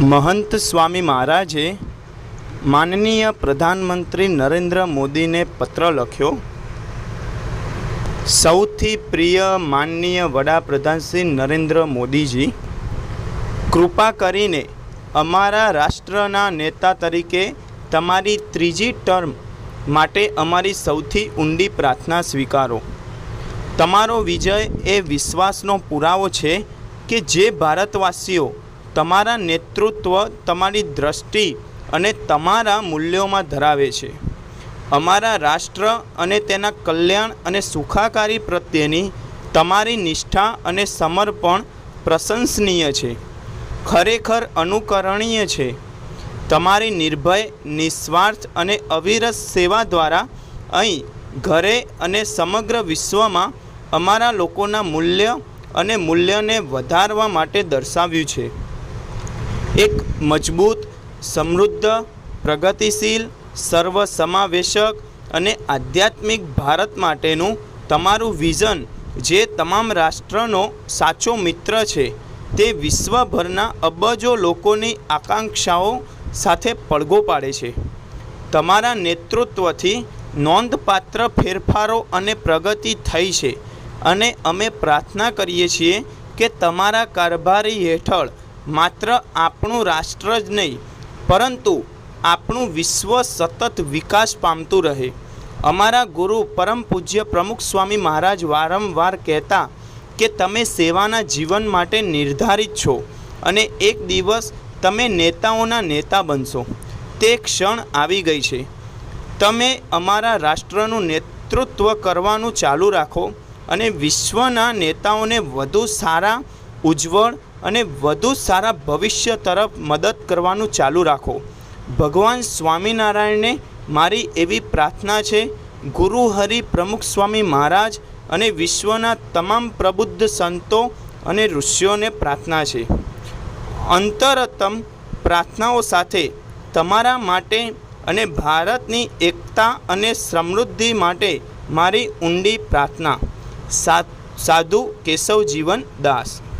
મહંત સ્વામી મહારાજે માનનીય પ્રધાનમંત્રી નરેન્દ્ર મોદીને પત્ર લખ્યો. સૌથી પ્રિય માનનીય વડાપ્રધાન શ્રી નરેન્દ્ર મોદીજી, કૃપા કરીને અમારા રાષ્ટ્રના નેતા તરીકે તમારી ત્રીજી ટર્મ માટે અમારી સૌથી ઊંડી પ્રાર્થના સ્વીકારો. તમારો વિજય એ વિશ્વાસનો પુરાવો છે કે જે ભારતવાસીઓ તમારા નેતૃત્વ તમારી દ્રષ્ટિ અને તમારા મૂલ્યોમાં ધરાવે છે. અમારા રાષ્ટ્ર અને તેના કલ્યાણ અને સુખાકારી પ્રત્યેની તમારી નિષ્ઠા અને સમર્પણ પ્રશંસનીય છે. ખરેખર અનુકરણીય છે. તમારી નિર્ભય, નિસ્વાર્થ અને અવિરત સેવા દ્વારા અહીં ઘરે અને સમગ્ર વિશ્વમાં અમારા લોકોના મૂલ્ય અને મૂલ્યને વધારવા માટે દર્શાવ્યું છે. એક મજબૂત, સમૃદ્ધ, પ્રગતિશીલ, સર્વસમાવેશક અને આધ્યાત્મિક ભારત માટેનું તમારું વિઝન જે તમામ રાષ્ટ્રનો સાચો મિત્ર છે. તે વિશ્વભરના અબજો લોકોની આકાંક્ષાઓ સાથે પડઘો પાડે છે. તમારા નેતૃત્વથી નોંધપાત્ર ફેરફારો અને પ્રગતિ થઈ છે અને અમે પ્રાર્થના કરીએ છીએ કે તમારા કારભારી હેઠળ માત્ર આપણું રાષ્ટ્ર જ નહીં, પરંતુ આપણું વિશ્વ સતત વિકાસ પામતું રહે. અમારા ગુરુ પરમ પૂજ્ય પ્રમુખ સ્વામી મહારાજ વારંવાર કહેતા કે તમે સેવાના જીવન માટે નિર્ધારિત છો અને એક દિવસ તમે નેતાઓના નેતા બનશો. તે ક્ષણ આવી ગઈ છે. તમે અમારા રાષ્ટ્રનું નેતૃત્વ કરવાનું ચાલુ રાખો અને વિશ્વના નેતાઓને વધુ સારા, ઉજ્જવળ અને વધુ સારા ભવિષ્ય તરફ મદદ કરવાનું ચાલુ રાખો. ભગવાન સ્વામિનારાયણને મારી એવી પ્રાર્થના છે, ગુરુ હરિ પ્રમુખ સ્વામી મહારાજ અને વિશ્વના તમામ પ્રબુદ્ધ સંતો અને ઋષિઓને પ્રાર્થના છે. અંતરતમ પ્રાર્થનાઓ સાથે તમારા માટે અને ભારતની એકતા અને સમૃદ્ધિ માટે મારી ઊંડી પ્રાર્થના. સાધુ કેશવ જીવન દાસ.